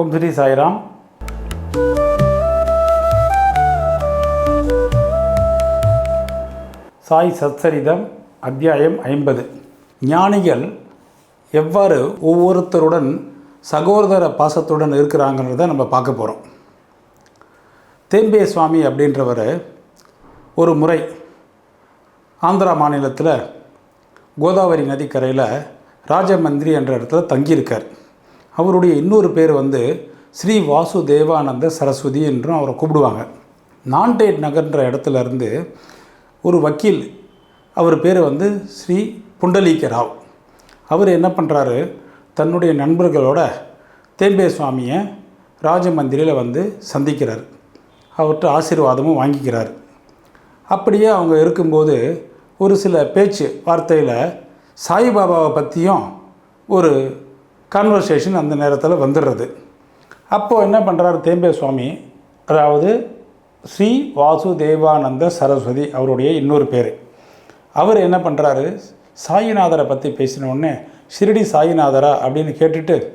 ஓம் ஸ்ரீ சாய்ராம். சாய் சச்சரிதம் அத்தியாயம் ஐம்பது. ஞானிகள் எவ்வாறு ஒவ்வொருத்தருடன் சகோதர பாசத்துடன் இருக்கிறாங்கிறத நம்ம பார்க்க போகிறோம் தேம்பே சுவாமி அப்படின்றவர் ஒரு முறை ஆந்திரா மாநிலத்தில் கோதாவரி நதிக்கரையில் ராஜமந்திரி என்ற இடத்துல தங்கியிருக்கார். அவருடைய இன்னொரு பேர் வந்து ஸ்ரீ வாசுதேவானந்த சரஸ்வதி என்றும் அவரை கூப்பிடுவாங்க. நான்டேட் நகர்ன்ற இடத்துலருந்து ஒரு வக்கீல் அவர் பேர் வந்து ஸ்ரீ புண்டலீக ராவ் அவர் என்ன பண்ணுறாரு தன்னுடைய நண்பர்களோட தேம்பே சுவாமியை ராஜமந்திரியில் வந்து சந்திக்கிறார். அவர்கிட்ட ஆசீர்வாதமும் வாங்கிக்கிறார். அப்படியே அவங்க இருக்கும்போது ஒரு சில பேச்சு வார்த்தையில் சாய்பாபாவை பற்றியும் ஒரு கான்வர்சேஷன் அந்த நேரத்தில் வந்துடுறது அப்போது என்ன பண்ணுறாரு தேம்பே சுவாமி அதாவது ஸ்ரீ வாசுதேவானந்த சரஸ்வதி அவருடைய இன்னொரு பேர். அவர் என்ன பண்ணுறாரு சாயிநாதரை பற்றி பேசினோடனே ஷிரடி சாயிநாதரா? அப்படின்னு கேட்டுட்டு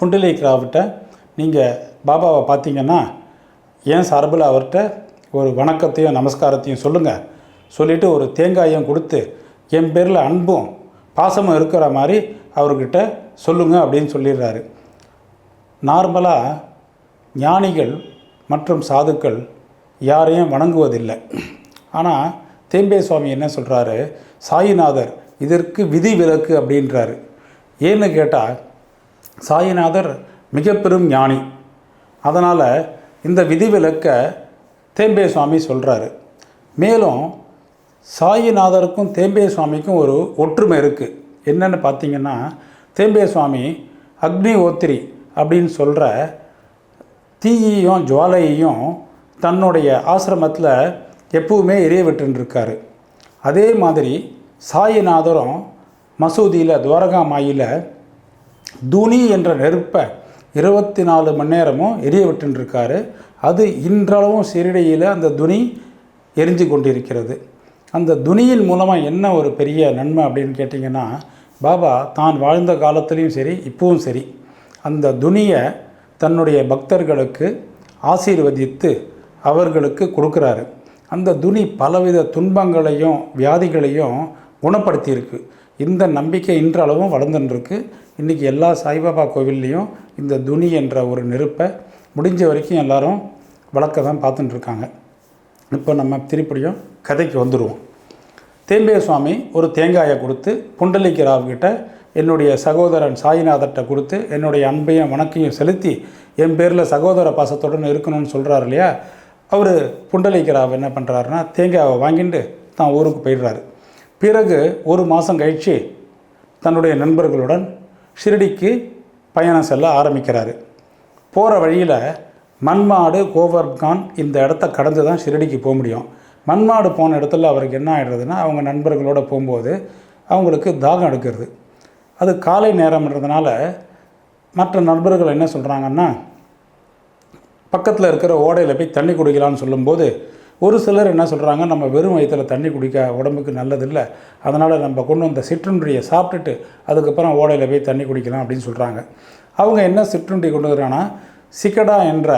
புண்டலீக்ராவிட்ட நீங்கள் பாபாவை பார்த்தீங்கன்னா ஏன் சார்பில் அவர்கிட்ட ஒரு வணக்கத்தையும் நமஸ்காரத்தையும் சொல்லுங்கள் சொல்லிவிட்டு ஒரு தேங்காயும் கொடுத்து என் பேரில் அன்பும் பாசமும் இருக்கிற மாதிரி அவர்கிட்ட சொல்லுங்கள் அப்படின்னு சொல்லிடுறாரு. நார்மலாக ஞானிகள் மற்றும் சாதுக்கள் யாரையும் வணங்குவதில்லை. ஆனால் தேம்பே சுவாமி என்ன சொல்கிறாரு சாயிநாதர் இதற்கு விதி விலக்கு அப்படின்றாரு. ஏன்னு கேட்டால் சாயிநாதர் மிக பெரும் ஞானி. அதனால் இந்த விதிவிலக்க தேம்பே சுவாமி சொல்கிறாரு மேலும் சாயிநாதருக்கும் தேம்பே சுவாமிக்கும் ஒரு ஒற்றுமை இருக்குது என்னென்னு பார்த்தீங்கன்னா தேம்பே சுவாமி அக்னி ஓத்திரி அப்படின்னு சொல்கிற தீயையும் ஜுவாலையையும் தன்னுடைய ஆசிரமத்தில் எப்பவுமே எரிய விட்டுருக்காரு அதே மாதிரி சாயிநாதரும் மசூதியில் துவாரகா மாயில் துனி என்ற நெருப்பை இருபத்தி நாலு மணி நேரமும் எரிய விட்டுருக்காரு அது இன்றளவும் சீரடியில் அந்த துணி எரிஞ்சு கொண்டிருக்கிறது. அந்த துனியின் மூலமாக என்ன ஒரு பெரிய நன்மை அப்படின்னு கேட்டிங்கன்னா பாபா தான் வாழ்ந்த காலத்துலேயும் சரி இப்பவும் சரி அந்த துனியை தன்னுடைய பக்தர்களுக்கு ஆசீர்வதித்து அவர்களுக்கு கொடுக்குறாரு. அந்த துனி பலவித துன்பங்களையும் வியாதிகளையும் குணப்படுத்தியிருக்கு. இந்த நம்பிக்கை இன்றளவும் வளர்ந்துருக்கு இன்றைக்கி எல்லா சாய்பாபா கோவில்லையும் இந்த துணி என்ற ஒரு நெருப்பை முடிஞ்ச வரைக்கும் எல்லாரும் வழக்க தான் பார்த்துட்டு இருக்காங்க இப்போ நம்ம திருப்படியும் கதைக்கு வந்துடுவோம். தேம்பே சுவாமி ஒரு தேங்காயை கொடுத்து புண்டலிக்க ராவ்கிட்ட என்னுடைய சகோதரன் சாயிநாதர்கிட்ட கொடுத்து என்னுடைய அன்பையும் வணக்கையும் செலுத்தி என் பேரில் சகோதர பாசத்துடன் இருக்கணும்னு சொல்கிறார் இல்லையா? அவர் புண்டலிக்கு ராவ் என்ன பண்ணுறாருன்னா தேங்காயை வாங்கிட்டு தான் ஊருக்கு போயிடுறாரு. பிறகு ஒரு மாதம் கழித்து தன்னுடைய நண்பர்களுடன் ஷிரடிக்கு பயணம் செல்ல ஆரம்பிக்கிறாரு. போகிற வழியில் மண்மாடு கோவர்கான் இந்த இடத்த கடந்து தான் ஷிரடிக்கு போக முடியும். மண்மாடு போன இடத்துல அவருக்கு என்ன ஆகிடுறதுன்னா அவங்க நண்பர்களோடு போகும்போது அவங்களுக்கு தாகம் எடுக்கிறது. அது காலை நேரம்ன்றதுனால மற்ற நண்பர்கள் என்ன சொல்கிறாங்கன்னா பக்கத்தில் இருக்கிற ஓடையில் போய் தண்ணி குடிக்கலாம்னு சொல்லும்போது ஒரு சிலர் என்ன சொல்கிறாங்க நம்ம வெறும் வயிற்றில் தண்ணி குடிக்க உடம்புக்கு நல்லதில்லை. அதனால் நம்ம கொண்டு வந்த சிற்றுண்டியை சாப்பிட்டுட்டு அதுக்கப்புறம் ஓடையில் போய் தண்ணி குடிக்கலாம் அப்படின்னு சொல்கிறாங்க அவங்க என்ன சிற்றுண்டி கொண்டு வராங்கன்னா சிக்கடா என்ற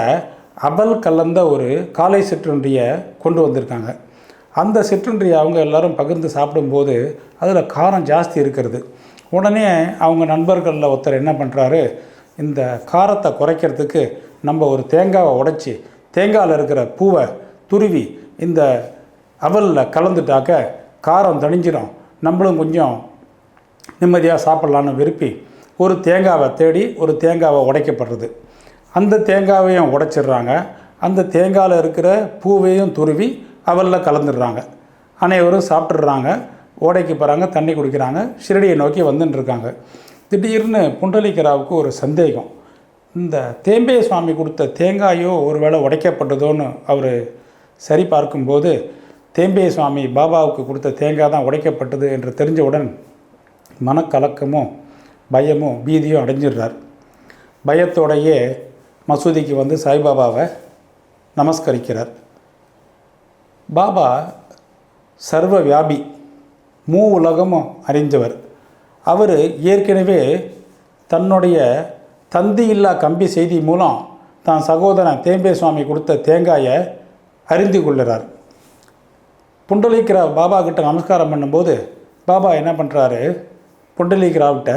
அபல் கலந்த ஒரு காலை சிற்றுண்டியை கொண்டு வந்திருக்காங்க. அந்த சிற்றுண்டியை அவங்க எல்லாரும் பகிர்ந்து சாப்பிடும்போது அதில் காரம் ஜாஸ்தி இருக்கிறது. உடனே அவங்க நண்பர்களில் ஒருத்தர் என்ன பண்ணுறாரு இந்த காரத்தை குறைக்கிறதுக்கு நம்ம ஒரு தேங்காவை உடைச்சி தேங்காயில் இருக்கிற பூவை துருவி இந்த அவலில் கலந்துட்டாக்க காரம் தணிஞ்சிடும் நம்மளும் கொஞ்சம் நிம்மதியாக சாப்பிட்லான்னு விருப்பி ஒரு தேங்காவை தேடி ஒரு தேங்காவை உடைக்கப்படுறது. அந்த தேங்காவையும் உடைச்சிடுறாங்க? அந்த தேங்காயில் இருக்கிற பூவையும் துருவி அவலில் கலந்துடுறாங்க. அனைவரும் சாப்பிட்றாங்க ஓடைக்கு போகிறாங்க தண்ணி குடிக்கிறாங்க ஷிரடியை நோக்கி வந்துட்டுருக்காங்க திடீர்னு புண்டலிக்கராவுக்கு ஒரு சந்தேகம். இந்த தேம்பே சுவாமி கொடுத்த தேங்காயோ ஒருவேளை உடைக்கப்பட்டதோன்னு அவர் சரி பார்க்கும்போது தேம்பே சுவாமி பாபாவுக்கு கொடுத்த தேங்காய் தான் உடைக்கப்பட்டது என்று தெரிஞ்சவுடன் மனக்கலக்கமும் பயமும் பீதியும் அடைஞ்சிடுறார். பயத்தோடையே மசூதிக்கு வந்து சாய்பாபாவை நமஸ்கரிக்கிறார். பாபா சர்வ வியாபி மூ உலகமும் அறிஞ்சவர் அவர் ஏற்கனவே தன்னுடைய தந்தி இல்லா கம்பி செய்தி மூலம் தான் சகோதரன் தேம்பே சுவாமி கொடுத்த தேங்காயை அறிந்து கொள்கிறார். புண்டலீக்ராவ் பாபா கிட்ட நமஸ்காரம் பண்ணும்போது பாபா என்ன பண்ணுறாரு புண்டலீக்ராவ்கிட்ட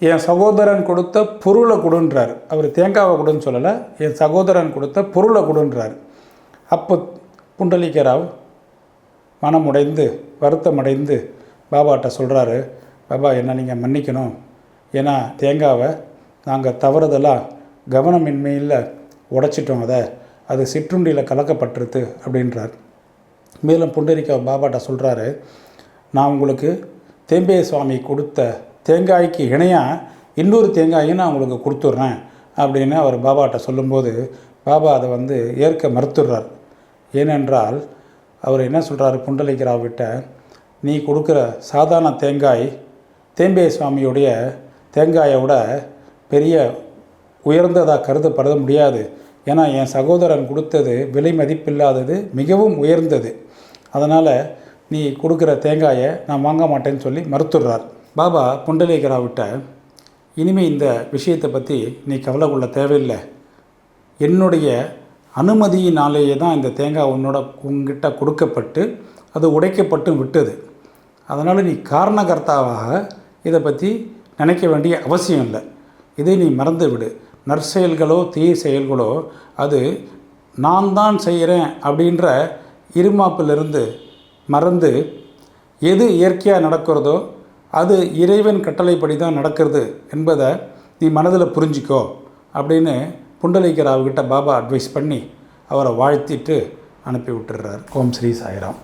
என் சகோதரன் கொடுத்த பொருளை கொடுன்றார். அவர் தேங்காவை கொடுன்னு சொல்லலை என் சகோதரன் கொடுத்த பொருளை கொடுன்றார். அப்போ புண்டலிக்கராவ் மனமுடைந்து வருத்தமடைந்து பாபாட்ட சொல்கிறாரு பாபா என்ன நீங்கள் மன்னிக்கணும். ஏன்னா தேங்காவை நாங்கள் தவறுதலாக கவனமின்மையில் உடைச்சிட்டோம் அதை. அது சிற்றுண்டியில் கலக்கப்பட்டிருது அப்படின்றார். மேலும் புண்டரிக்கா பாபாட்ட சொல்கிறாரு நான் உங்களுக்கு தேம்பே சுவாமி கொடுத்த தேங்காய்க்கு இணையாக இன்னொரு தேங்காயும் நான் உங்களுக்கு கொடுத்துட்றேன் அப்படின்னு அவர் பாபாட்ட சொல்லும்போது பாபா அதை வந்து ஏற்க மறுத்துடுறார். ஏனென்றால் அவர் என்ன சொல்கிறாரு புண்டலிகராவிட்ட நீ கொடுக்குற சாதாரண தேங்காய் தேம்பே சுவாமியுடைய தேங்காயை விட பெரிய உயர்ந்ததாக கருதப்பட முடியாது. ஏன்னா என் சகோதரன் கொடுத்தது விலை மதிப்பில்லாதது மிகவும் உயர்ந்தது. அதனால் நீ கொடுக்குற தேங்காயை நான் வாங்க மாட்டேன்னு சொல்லி மறுத்துடுறார். பாபா புண்டலீகராவிட்ட இனிமேல் இந்த விஷயத்தை பற்றி நீ கவலை கொள்ள தேவையில்லை. என்னுடைய அனுமதியினாலேயே தான் இந்த தேங்காய் உன்னோட உங்ககிட்ட கொடுக்கப்பட்டு அது உடைக்கப்பட்டு விட்டது. அதனால் நீ காரணகர்த்தாவாக இதை பற்றி நினைக்க வேண்டிய அவசியம் இல்லை. இதை நீ மறந்து விடு. நற்செயல்களோ தீய செயல்களோ அது நான் தான் செய்கிறேன் அப்படின்ற இருமாப்பிலிருந்து மறந்து எது இயற்கையாக நடக்கிறதோ அது இறைவன் கட்டளைப்படி தான் நடக்கிறது என்பதை நீ மனதில் புரிஞ்சிக்கோ அப்படின்னு புண்டலிகராவ்கிட்ட பாபா அட்வைஸ் பண்ணி அவரை வாழ்த்திட்டு அனுப்பி விட்டுறார் ஓம் ஸ்ரீ சாய்ராம்.